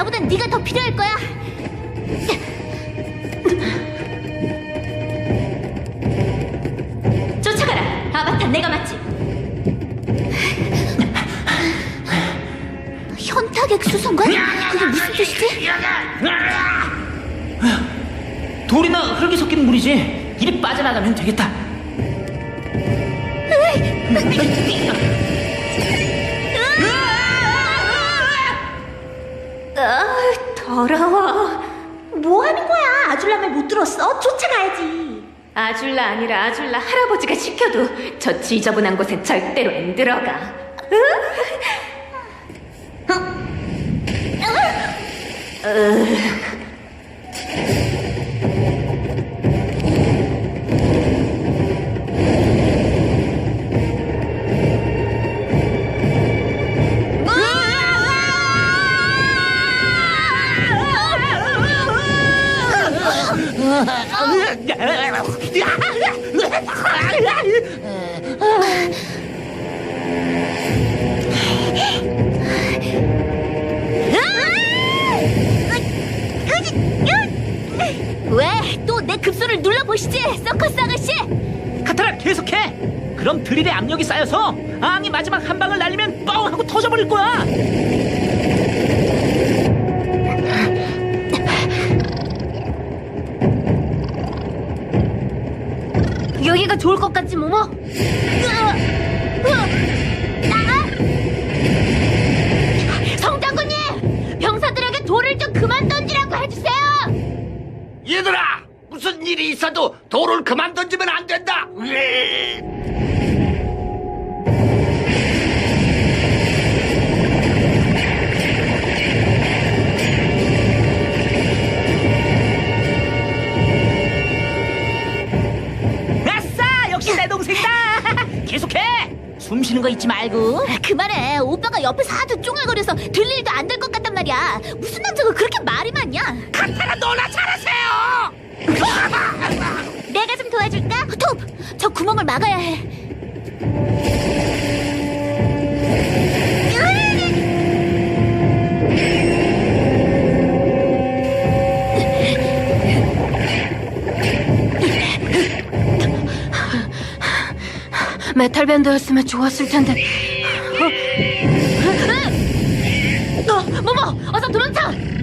나보단 네가 더 필요할 거야. 쫓아가라. 아바타 내가 맞지. 현타객 수송관? 그게 무슨 뜻이지? 돌이나 흙이 섞인 물이지. 이리 빠져나가면 되겠다. 아, 더러워. 뭐 하는 거야? 아줄라 말못 들었어? 쫓아가야지. 아줄라 아니라 아줄라 할아버지가 시켜도 저 지저분한 곳엔 절대로 안 들어가. 왜? 또 내 급소를 눌러보시지, 서커스 아가씨! 카타라 계속해. 그럼 드릴의 압력이 쌓여서 앙이 마지막 한 방을 날리면 뻥 하고 터져버릴 거야. 여기가 좋을 것 같지, 모모? 성장군님! 병사들에게 돌을 좀 그만 던지라고 해주세요! 얘들아 무슨 일이 있어도 돌을 그만 던지면 안 된다 으이. 숨 쉬는 거 잊지 말고. 그만해. 오빠가 옆에서 하도 쫑알거려서 들릴 일도 안 될 것 같단 말이야. 무슨 남자가 그렇게 말이 많냐? 카타라 너나 잘하세요 내가 좀 도와줄까? 톱! 저 구멍을 막아야 해. 메탈 밴드였으면 좋았을 텐데. 어, 모모! 어서 도망쳐!